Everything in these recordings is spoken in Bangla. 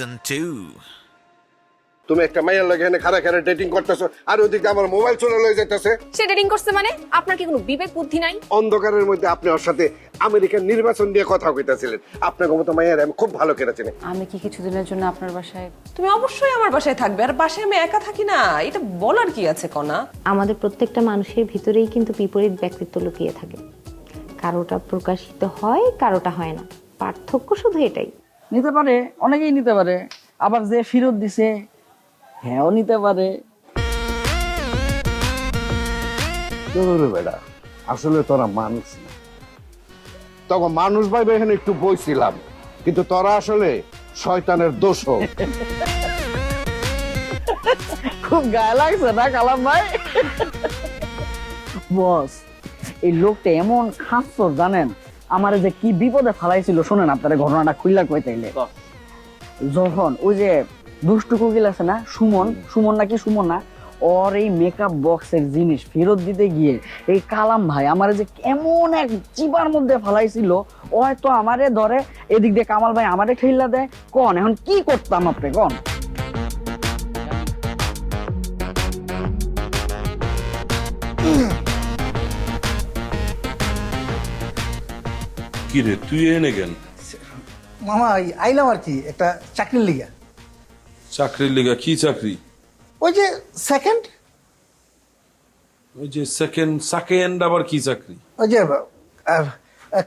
Season 2. তুমি একটা মাইয়ার লাগে এখানে খারা খারা ডেটিং করতেছো আর ওদিকে আমার মোবাইল চলে লয়ে যাইতেছে। সে ডেটিং করছে মানে? আপনার কি কোনো বিবেক বুদ্ধি নাই? অন্ধকারের মধ্যে আপনি ওর সাথে আমেরিকার নির্বাচন নিয়ে কথা কইতাছিলেন। আপনাকে মতো মাইয়ার আমি খুব ভালো করে চিনি। আমি কি কিছুদিনের জন্য আপনার বাসায় তুমি অবশ্যই আমার বাসায় থাকবে আর বাসায় আমি একা থাকি না। এটা বলার কি আছে কনা? আমাদের প্রত্যেকটা মানুষের ভিতরেই কিন্তু বিপরীত ব্যক্তিত্ব লুকিয়ে থাকে। কারোটা প্রকাশিত হয় কারোটা হয় না। পার্থক্য শুধু এটাই। নিতে পারে অনেকেই নিতে পারে। আবার যে ফেরত দিছে হ্যাঁও নিতে পারে। বেটা আসলে তোরা মানুষ না। তখন মানুষ ভাইবে এখানে একটু বইছিলাম কিন্তু তোরা আসলে শয়তানের দোষ। খুব গায়ে লাগছে না কালাম ভাই? বস এই লোকটা এমন খাচ্ছ জানেন? আমার যে কি বিপদে ফালাইছিল শোনেন আপনার ঘটনাটা খুইলা কই তাইলে। যখন ওই যে দুষ্টু কোকিল আছে না সুমন সুমন নাকি সুমন না ওর এই মেকআপ বক্সের জিনিস ফেরত দিতে গিয়ে এই কালাম ভাই আমার যে কেমন এক চিবার মধ্যে ফালাইছিল ও হয়তো আমারে ধরে এদিক দিয়ে কামাল ভাই আমারে ঠেলা দেয়। কন এখন কি করতাম আপনি কন? কি রে তুই এনে কেন? মামা আইলাম আর কি একটা চাকরির লিগা। চাকরির লিগা কি চাকরি? ওই যে সেকেন্ড ওই যে সেকেন্ড সেকেন্ড আবার কি চাকরি? ওই যে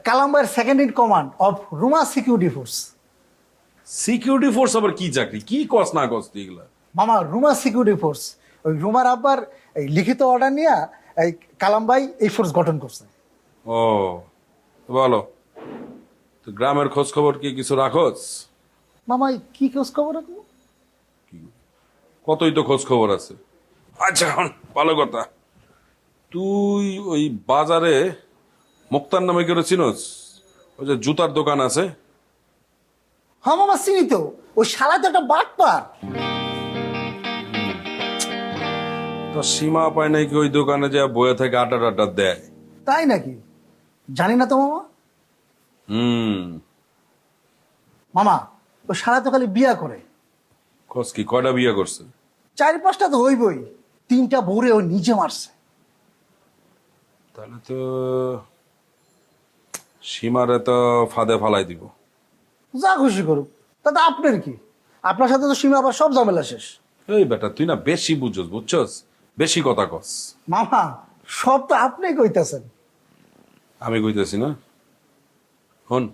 কালাম্বার second in command of Ruma security force security force আবার কি চাকরি? কি কস না কস এগুলা? মামা রুমা সিকিউরিটি ফোর্স ওই রুমার আব্বার এই লিখিত অর্ডার নিয়ে এই কালাম্বাই এই ফোর্স গঠন করছে। ও বলো তো গ্রামের খোঁজ খবর কি কিছু রাখোস? মামা কি খোঁজ খবর রাখব কতই তো খোঁজ খবর আছে। আচ্ছা ভালো কথা। তুই ওই বাজারে মুক্তার নামে কেউ চিনোস? ওই যে জুতার দোকান আছে। হ্যাঁ মামা চিনি তো। ওই শালা তো একটা বাটপার। তো সীমা পায় নাকি ওই দোকানে যা বয়ে থেকে আটা টাটা দেয়? তাই নাকি? জানি না তো মামা। হুম। মামা ওই শালা তো খালি বিয়া করে। খোঁজ কি কয়টা বিয়ে করছে? চার পাঁচটা তো হইবই। তিনটা বউরে ও নিজে মারছে। তাহলে তো সীমারে তো ফাঁদে ফালাই দিব। যা খুশি করুক। তাতে আপনার কি? আপনার সাথে তো সীমা আবার সব ঝামেলা শেষ। এই বেটা তুই না বেশি বুঝছস বুঝছস? বেশি কথা কস। মামা সব তো আপনি কইতেছেন। আমি কইতেছি না? হন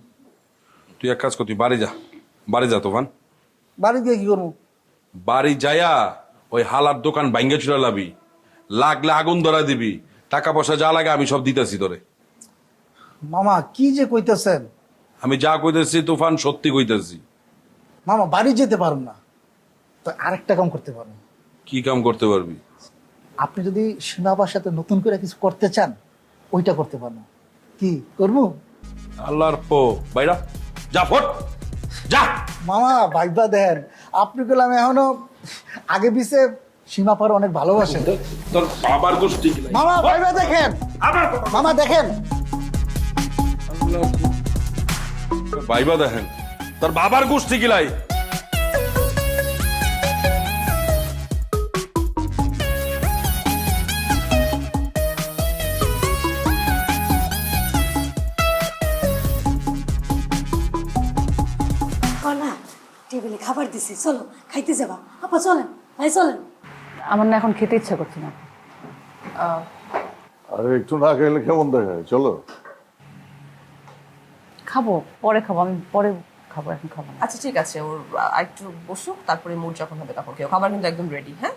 তুই এক কাজ কর তুই বাড়ি যা। বাড়ি যা তোফান। বাড়ি গিয়ে কি করব? বাড়ি যায়া ওই হালার দোকান ভাঙ্গে চুরা লাবি লাগলে আগুন ধরা দিবি টাকা পয়সা যা লাগে আমি সব দিতেছি তোরে। মামা কি যে কইতেছেন? আমি যা কইতেছি তুফান সত্যি কইতেছি। মামা বাড়ি যেতে পারুন না। তো আরেকটা কাম করতে পারেন। কি কাম করতে পারবি? আপনি যদি সীমাবার সাথে নতুন করে কিছু করতে চান ওইটা করতে পারেন। কি করব? আল্লাহর পো বাইরা যা ফট যা। মামা ভাইবা দেন। আপনি গেলাম এখনও আগে পিছে সীমা পার অনেক ভালোবাসেন। তোর বাবার গোষ্ঠী মামা ভাইবা দেখেন। মামা দেখেন। ভাইবা দেখেন। তোর বাবার গোষ্ঠী কিলাই দিছি চলো খাইতে যাবা। আপা চলেন ভাই চলেন। আমার না এখন খেতে ইচ্ছা করছে না। আরে একটু না খেলে কেমন দেখায় চলো। খাব পরে খাব আমি পরে খাব এখন খাব না। আচ্ছা ঠিক আছে ওর আর একটু বসুক তারপরে মুড যখন হবে তখন কেউ খাবার কিন্তু একদম রেডি হ্যাঁ?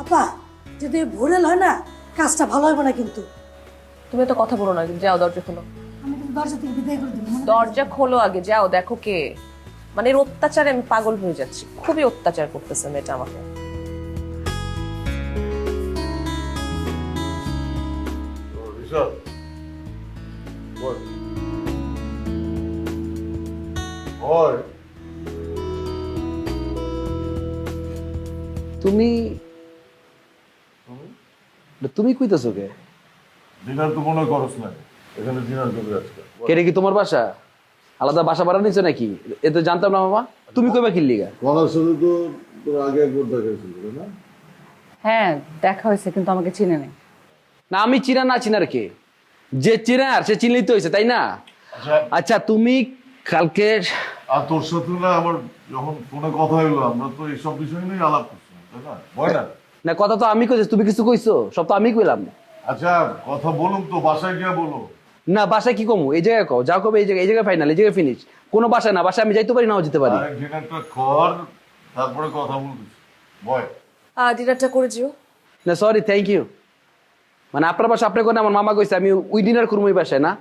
আপা যদি ভোরেল হয় না কাজটা ভালো হবে না কিন্তু। তুমি তো কথা বলো না যাও দরজা খোলো। দরজা থেকে বিদায় করে দিবো দরজা খোলো আগে যাও দেখো কে। মানে এর অত্যাচারে আমি পাগল হয়ে যাচ্ছি। খুবই অত্যাচার করতেছে মেয়েটা আমাকে। তুমি তুমি কইতেছো কে? ডিনার তো মনে করস না। এখানে কেটে কি তোমার বাসা? আলাদা বাসা ভাড়া নিচ্ছে নাকি? এ তো জানতাম না মামা তুমি কইবা কি লিগা কলার সাথে তো তোর আগে একবার দেখা ছিল না? হ্যাঁ দেখা হয়েছে কিন্তু আমাকে চিনে নেই। না আমি চিনা না চিনার কে? যে চিনার সে চিনলেই তো হয়েছে তাই না? আচ্ছা। আচ্ছা তুমি কালকে আর তোর সাথে না আমার যখন ফোনে কথা হইল আমরা তো এইসব বিষয় নিয়ে আলাপ করছিলাম তাই না? ভয় না না কথা তো আমি কইছি তুমি কিছু কইছো সব তো আমি কইলাম। আচ্ছা কথা বলুন তো বাসায় গিয়ে বলো। না বাসায় কি কমু? এই জায়গায় কও যা কবে এই জায়গায় এই জায়গায় ফাইনাল এই জায়গায় ফিনিশ কোনো বাসায় না বাসায় আমি যাইতে পারি নাও যেতে পারি। ডিনারটা কর তারপরে কথা বলতেছি বয়। ডিনারটা করে যেও না সরি থ্যাংক ইউ মানে আপনার বাসা আপনি কোন আমার মামা কইছে আমি উই ডিনার করব ওই বাসায় না?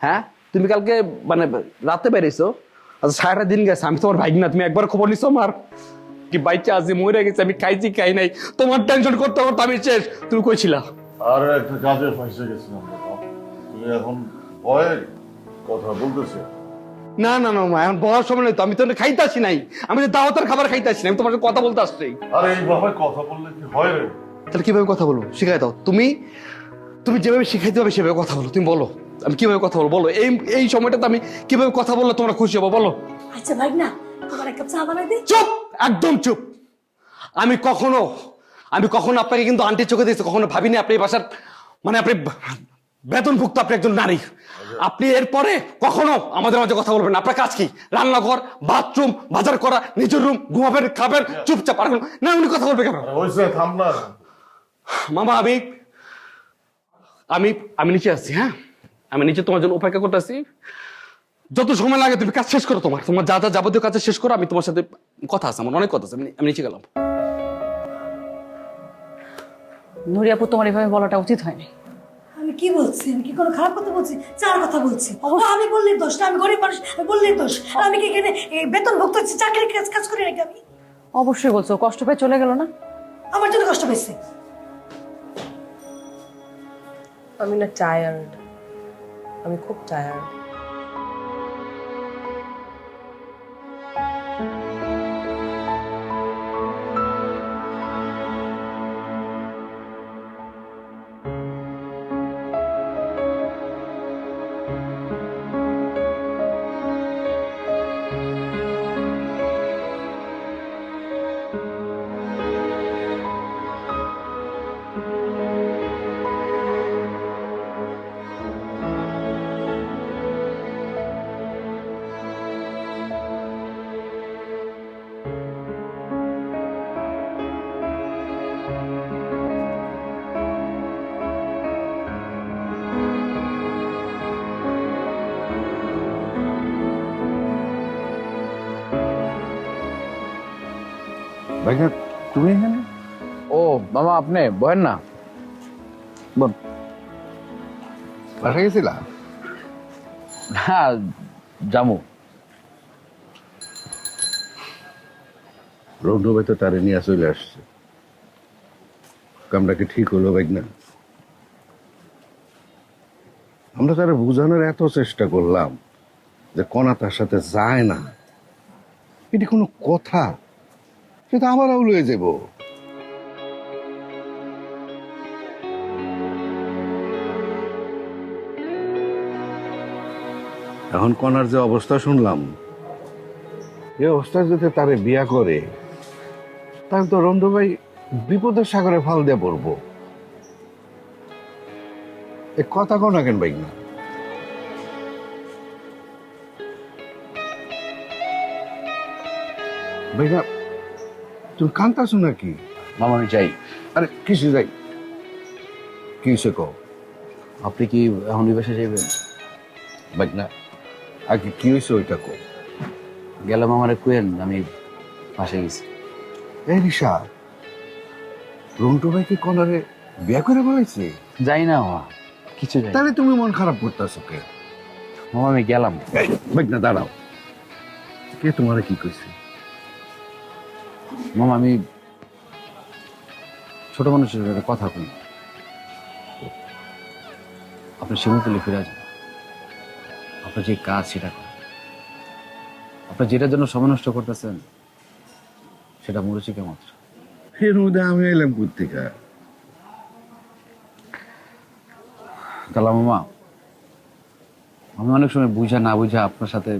হ্যাঁ? তুমি কালকে মানে রাতে বেরিয়েছো আচ্ছা সারাটা দিন গেছে আমি তোমার ভাই না তুমি একবার খবর নিছো আমার? কি বাইচে আছে মরে গেছে আমি খাইছি খাই নাই। তোমার টেনশন করতে করতে আমি শেষ। তুমি কইছিলা। আর একটা কাজে ফাঁসে গেছিলাম এখন ভয় কথা বলতেছে? না না না মা এখন বলার সময় নয় তো। আমি তো খাইতে আসি নাই। আমি তো দাওয়াতের খাবার খাইতে আসি নাই আমি তোমার সাথে কথা বলতে আসছি। আরে এইভাবে কথা বললে কি হয় রে? তাহলে কীভাবে কথা বলব? শিখাই দাও। তুমি তুমি যেভাবে শিখাইতে হবে সেভাবে কথা বলো। তুমি বলো আমি কীভাবে কথা বলব? বলো এই এই সময়টাতে আমি কীভাবে কথা বললে তোমরা খুশি হব? বলো। আচ্ছা ভাই না তোমার এক কাপ চা বানাই দে। চুপ! একদম চুপ! আমি কখনো আমি কখনো আপনাকে কিন্তু আন্টির চোখে দিয়েছি কখনো ভাবিনি আপনি এই বাসার মানে আপনি বেতনভুক্ত আপনি একজন নারী। আপনি এরপরে কখনো আমাদের মাঝে কথা বলবেন না। আপনার কাজ কি? রান্নাঘর বাথরুম বাজার করা নিজের রুম ঘুমাবেন খাবেন চুপচাপ আর না উনি কথা বলবে কেন? মামা আমি আমি আমি নিচে আসছি হ্যাঁ? আমি নিচে তোমার জন্য অপেক্ষা করতেছি। যত সময় লাগে তুমি কাজ শেষ করো তোমার। তোমার যা যা যাবতীয় কাজ শেষ করো আমি তোমার সাথে কথা আছে আমার অনেক কথা আছে। আমি নিচে গেলাম। নুরি আপু তোমার এভাবে বলাটা উচিত হয়নি। আমি কি বলছি? আমি কি কোনো খারাপ কথা বলছি? চার কথা বলছি। ও, আমি বললে দোষ না আমি গরিব মানুষ আমি বললে দোষ। আমি কি এখানে বেতন ভুক্ত হচ্ছি চাকরির কাজ কাজ করি নাকি আমি? অবশ্যই বলছো কষ্ট পেয়ে চলে গেল না? আমার জন্য কষ্ট পেয়েছে। আমি না টায়ার্ড আমি খুব টায়ার্ড ভাইয়া তুমি এখানে? ও মামা আপনি না। বাসা গেছিলা? জামু রৌদ্র ভাই তো তারে নিয়ে চলে আসছে। কামটা কি ঠিক হলো ভাই না? আমরা তারা বোঝানোর এত চেষ্টা করলাম যে কণা তার সাথে যায় না। এটি কোনো কথা। সেটা আমরাও লয়ে যাব। এখন কণার যে অবস্থা শুনলাম। এই অবস্থায় যদি তারে বিয়া করে তাহলে তো রন্ধু ভাই বিপদের সাগরে ফাল দিয়ে পড়ব। এ কথা কোন কেন ভাই? না ভাইয়া তুমি কান্তাছো নাকি মামা আমি যাই। আরে কিছু যাই? কি হয়েছে কও? আপনি কি এখন ওই বাসায় যাবেন বাইক না আগে কি হয়েছে ওইটা কো গেলাম আমার কুয়েন আমি পাশে গেছি। এই রিসা রন্টু ভাই কি কলারে বিয়া করে বলেছে যাই না মামা কিছু যাই। তাহলে তুমি মন খারাপ করতেছো কে? মামা আমি গেলাম। বাইক না দাঁড়াও। কে তোমার কি কইছে? মামা আমি ছোট মানুষের একটা কথা কই আপনি শিমুতলে ফিরে যান আপনার যে কাজ সেটা করেন। আপনি যেটার জন্য সময় নষ্ট করতেছেন সেটা মরুচিকা মাত্র এর মধ্যে আমি এলাম কোথেকে কালা মামা আমি অনেক সময় বুঝা না বুঝা আপনার সাথে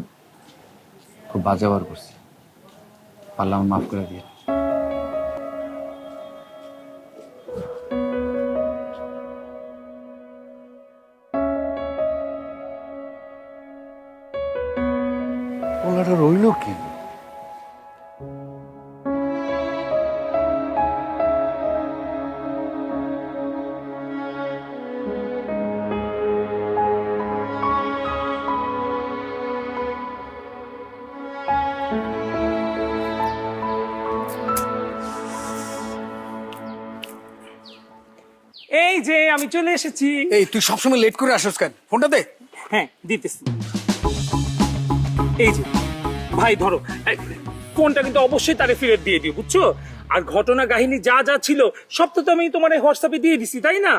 খুব বাজে ব্যবহার করছি। পারলাম মাফ করে দিয়ে রইল কি? এই যে আমি চলে এসেছি। এই তুই সবসময় লেট করে আসিস কেন? ফোনটা দে। হ্যাঁ দিতেছি। এই যে ভাই ধরো ফোনটা কিন্তু অবশ্যই তারে ফেরত দিয়ে দিও বুঝছ? আর ঘটনা কাহিনী যা যা ছিল সব তো আমি তোমার হোয়াটসঅ্যাপে দিয়ে দিছি তাই না?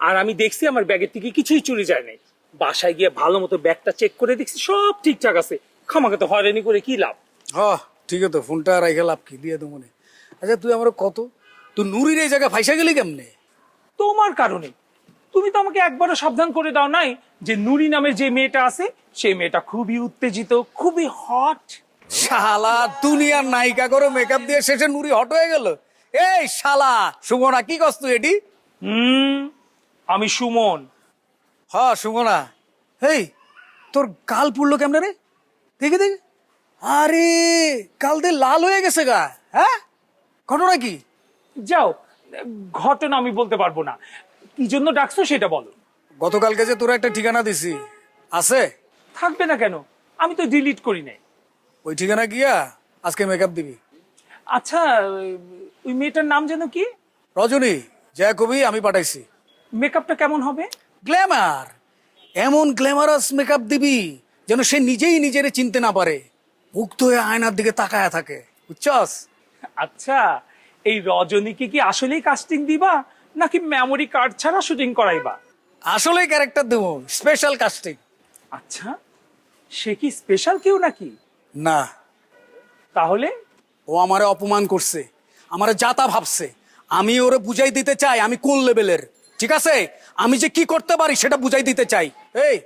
আর আমি দেখছি আমার ব্যাগের থেকে কিছুই চুরি যায় নাই। বাসায় গিয়ে ভালো মতো ব্যাগটা চেক করে দেখছি সব ঠিকঠাক আছে। খামাকে তো হয়রানি করে কি লাভ? হ্যাঁ ঠিক আছে ফোনটা রাইখে লাভ কি? দিয়ে দেবো আচ্ছা তুই আমার কত? তুই নুরির এই জায়গায় ফাইসা গেলি কেমনে? তোমার কারণে। তুমি তো আমাকে একবারও সাবধান করে দাও নাই যে নুরি নামের যে মেয়েটা আছে সেই মেয়েটা খুবই উত্তেজিত খুবই হট শালা দুনিয়ার নায়িকা করে মেকআপ দিয়ে শেষে নুরি হট হয়ে গেল। এই শালা সুমনা কি কস তুই এটি? হুম আমি সুমন। হ সুমনা। এই তোর গাল পুড়লো কেমনে রে? দেখে দেখে। আরে গাল দিয়ে লাল হয়ে গেছে গা হ্যাঁ? ঘটনা কি? যাও ঘটনা আমি বলতে পারব না। কি জন্য ডাকছো সেটা বলো। গতকালকে যে তোরা একটা ঠিকানা দিছি আছে? থাকবে না কেন? আমি তো ডিলিট করি নাই। ওই ঠিকানা গিয়া আজকে মেকআপ দিবি। আচ্ছা ওই মেয়েটার নাম যেন কি? রজনী যা কবি আমি পাঠাইছি। মেকআপটা কেমন হবে? গ্ল্যামার এমন গ্ল্যামারাস মেকআপ দিবি যেন সে নিজেই নিজেরে চিনতে না পারে। মুগ্ধ হয়ে আয়নার দিকে তাকায়া থাকে বুঝছস? আচ্ছা এই রজনীকে কি আসলেই কাস্টিং দিবা? নাকি মেমোরি কার্ড ছাড়া শুটিং করাইবা আসলে ক্যারেক্টার দেবো স্পেশাল কাস্টিং আচ্ছা সে কি স্পেশাল কেউ নাকি? না। তাহলে? ও আমারে অপমান করছে আমারে যাতা ভাবছে। আমি ওরে বুঝাই দিতে চাই আমি কোন লেভেলের ঠিক আছে? আমি যে কি করতে পারি সেটা বুঝাই দিতে চাই। এই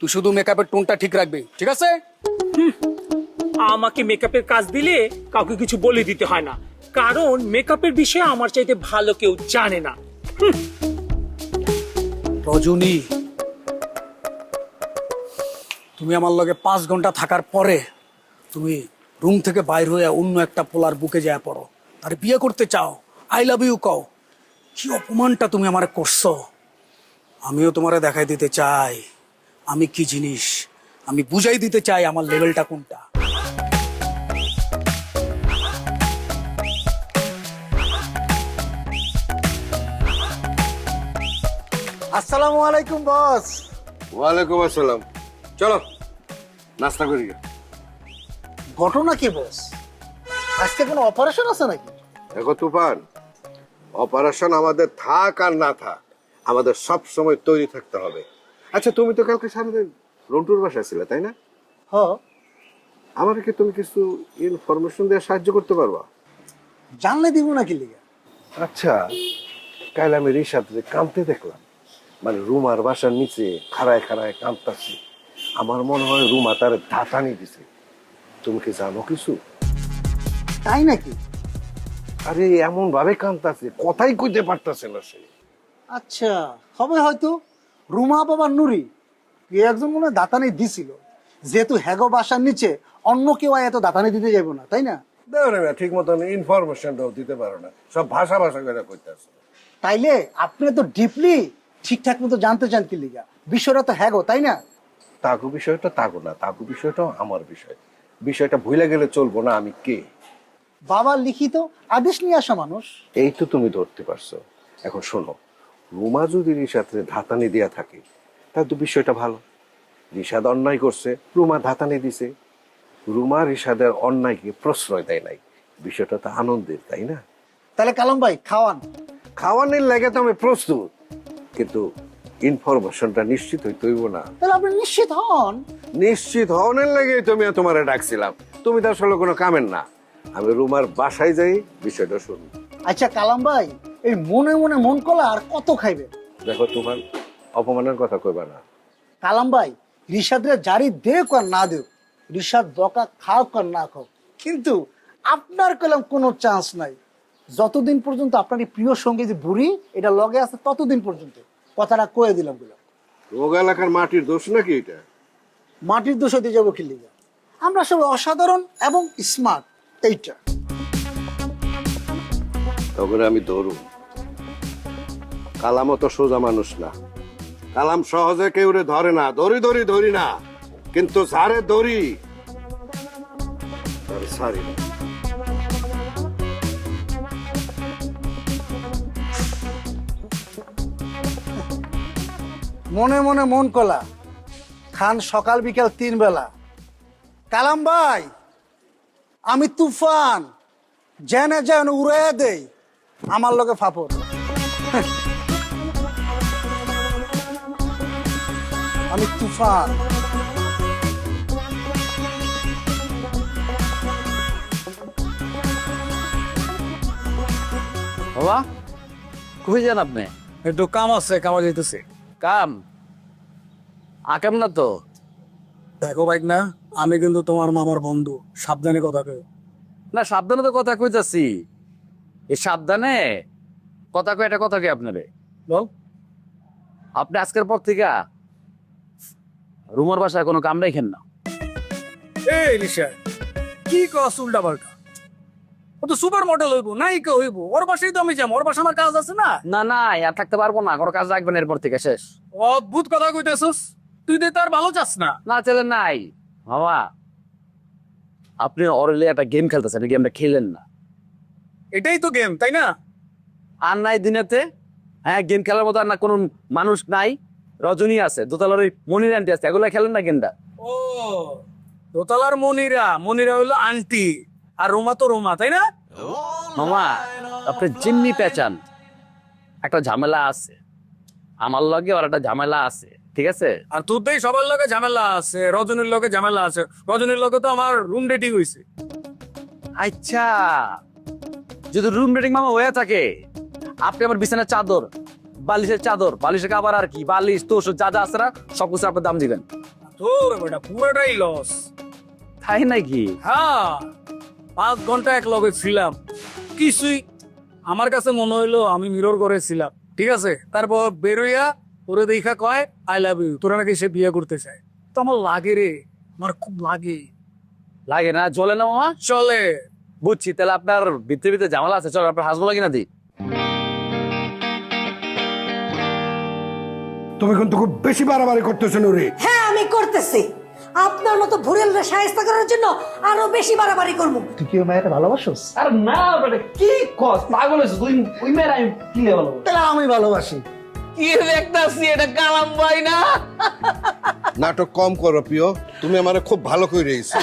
তুই শুধু মেকআপের টোনটা ঠিক রাখবি ঠিক আছে? আমাকে মেকআপের কাজ দিলে কাউকে কিছু বলে দিতে হয় না। কারণ মেকআপের বিষয়ে আমার চাইতে ভালো কেউ জানে না। রজনী, তুমি আমার লগে পাঁচ ঘণ্টা থাকার পরে তুমি রুম থেকে বাইর হয়ে অন্য একটা পোলার বুকে যায় পড়ো। তার বিয়ে করতে চাও আই লাভ ইউ কও। কি অপমানটা তুমি আমার করছ? আমিও তোমারে দেখাই দিতে চাই। আমি কি জিনিস? আমি বুঝাই দিতে চাই আমার লেভেলটা কোনটা? আসসালামু আলাইকুম বস। ওয়ালাইকুম আসসালাম। চলো নাস্তা করি। ঘটনা কি বস? আজকে কোনো অপারেশন আছে নাকি? দেখো তুফান অপারেশন আমাদের থাক আর না থাক আমাদের সব সময় তৈরি থাকতে হবে। আচ্ছা তুমি তো কালকে সারাদিন রন্টুর বাসায় ছিলে তাই না? হ। আমার কি তুমি কিছু ইনফরমেশন দিয়ে সাহায্য করতে পারবা? জানলে দিব নাকি লিগা? আচ্ছা কাল আমি রিসাতে কাঁদতে দেখলাম। মানে রুমার বাসার নিচে খাড়ায় খাড়ায় কাঁদতাছি। আমার মনে হয় রুমা তার ধাতানি দিছে। তুমি কি জানো কিছু? তাই নাকি? আরে এমন ভাবে কাঁদতাছে কথাই কইতে পারতাছে না সে। আচ্ছা হবে হয়তো। রুমা বাবা নুরি কে একজন মনে হয় দাতানি দিছিল। যেহেতু হ্যাগো বাসার নিচে অন্য কেউ এত দাতানি দিতে যাব না তাই না? না ঠিক মতন ইনফরমেশনটাও দিতে পারো না। সব ভাষা ভাষা করে কইতাছে। তাইলে আপনি তো ডিপলি ঠিকঠাক মতো জানতে চান কি লিগা? বিষয়টা তো হ্যাগো তাই না? তাকু বিষয়টা তাকু না তাকু বিষয়টাও আমার বিষয়। বিষয়টা ভুলে গেলে চলবো না আমি কে? বাবা লিখিত আদেশ নিয়ে আসা মানুষ। এই তো তুমি ধরতে পারছ। এখন শোনো রুমা যদি রিসাতে ধাতানি দেয়া থাকে তাহলে তো বিষয়টা ভালো। রিসাদ অন্যায় করছে রুমা ধাতানি দিছে। রুমা রিসাদের অন্যায়কে প্রশ্রয় দেয় নাই। বিষয়টা তো আনন্দের তাই না? তাহলে কালাম ভাই খাওয়ান। খাওয়ানোর লাগে তো আমি প্রস্তুত। কিন্তু ইনফরমেশনটা নিশ্চিত হইতে হইব না। তাহলে আপনি নিশ্চিত হন? নিশ্চিত হওয়ার লেগে তুমি তোমারে ডাকছিলাম। তুমি তো আসলে কোনো কামের না। আমি রুমার বাসায় যাই বিষয়টা শুনি আচ্ছা কালাম ভাই এই মনে মনে মন কলা আর কত খাইবে? দেখো তোমার অপমানের কথা কইবা না। কালাম ভাই রিশাদরে জারি দেখ আর না দেখ। রিশাদ বকা খাও আর না খাও। কিন্তু আপনার কলম কোনো চান্স নাই। যতদিন পর্যন্ত আপনার এই প্রিয় সঙ্গী যে বুড়ি এটা লগে আছে ততদিন পর্যন্ত। কথাটা কয়ে দিলাম বললাম রোগ এলাকার মাটির দোষ নাকি এটা? মাটির দোষ দিয়ে যাব কিলিগা আমরা সব অসাধারণ এবং স্মার্ট এইটা। তখন আমি ধরুন কালামও তো সোজা মানুষ না। কালাম সহজে কেউ রে ধরে না ধরি ধরি ধরি না। কিন্তু সারে ধরি। সারি না। মনে মনে মন কলা। খান সকাল বিকাল তিন বেলা। কালাম ভাই আমি তুফান। জেনে যেন উড়ে দেই আমার লগে ফাপড়। আমি তুফান। বাবা কই যান আপনি? একটু কাম আছে কামা যেতেছে কাম। আকাম না তো? দেখো বাইক না আমি কিন্তু তোমার মামার বন্ধু সাবধানে কথা কই না সাবধানে তো কথা কই কইতাছি। এই সাবধানে? কথা কই এটা কথা কি আপনারে। বল। আপনি আজকের পর থেকে রুমার বাসায় কোনো কাম রাখেন না। এই লিশা কি কস উল্টা পাল্টা? ও তো সুপার মডেল হইব নায়িকা হইব। ওর বাসায় তো আমি যাব ওর বাসা আমার কাজ আছে না? না না আর থাকতে পারব না কোনো কাজ রাখবেন এরপর থেকে শেষ। অদ্ভুত কথা কইতেছস। তুই তো তার ভালো চাস না। না চলে নাই। মামা আপনি অরেলে একটা গেম খেলতেছেন এই গেমটা খেলেন না। এটাই তো গেম তাই না? আর নাই দিনেতে হ্যাঁ গেম খেলার মতো আর না কোনো মানুষ নাই। রজনী আছে দোতলার ওই মনির আন্টি আছে এগুলো খেলেন না গেমটা ও দোতলার মনিরা মনিরা হইল আন্টি আর রোমা তো রোমা তাই না? মামা আপনি যেমনি পেঁচান। একটা ঝামেলা আছে। আমার লগে ওর একটা ঝামেলা আছে ঠিক আছে? আর তোর তো সবার লগে ঝামেলা আছে রজনীর লগে ঝামেলা আছে। রজনীর লগে তো আমার রুম ডেটিং হইছে। আচ্ছা যদি রুম রেটিং মামা হয়ে থাকে আপনি আমার বিছানার চাদর বালিশের চাদর বালিশের কাবার আর কি বালিশ তোষ যা যা আছে না সব কিছু আপনার দাম দিবেন। তোর বেটা পুরোটাই লস তাই নাকি? হ্যাঁ। পাঁচ ঘণ্টা এক লগে ছিলাম। কিছুই আমার কাছে মনে হইল আমি মিরর করে ছিলাম। ঠিক আছে? তারপর বেরোইয়া ওরে দেখা কয় আই লাভ ইউ তোরা নাকি সে বিয়ে করতে চায়। তো আমার লাগে রে। আমার খুব লাগে। লাগে না? চলে না মামা? চলে। বুঝছি। তাহলে আপনার ভিতরে ভিতরে ঝামেলা আছে। চল আপনার হাসবো লাগে না দিই। তুমি কিন্তু খুব বেশি বাড়াবাড়ি করতেছো নুরি। হ্যাঁ আমি করতেছি। আপনার মতো ভুরেলরা সাহায্য করার জন্য আরও বেশি বাড়াবাড়ি করব। তুই কি মায়ের ভালোবাসোস? আর না বেটা কি কস? পাগল হয়েছে তুই ওই মেয়ের আমি কি লেভেল তাহলে আমি ভালোবাসি। কি দেখতাছি এটা কালাম ভাই না? নাটক কম করো প্রিয় তুমি আমারে খুব ভালো করে রয়েছো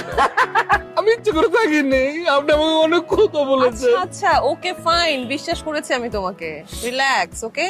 আমি ইচ্ছে করে থাকি নেই আপনি আমাকে অনেক কথা বলেছেন। আচ্ছা আচ্ছা ওকে ফাইন বিশ্বাস করেছি আমি তোমাকে। রিল্যাক্স ওকে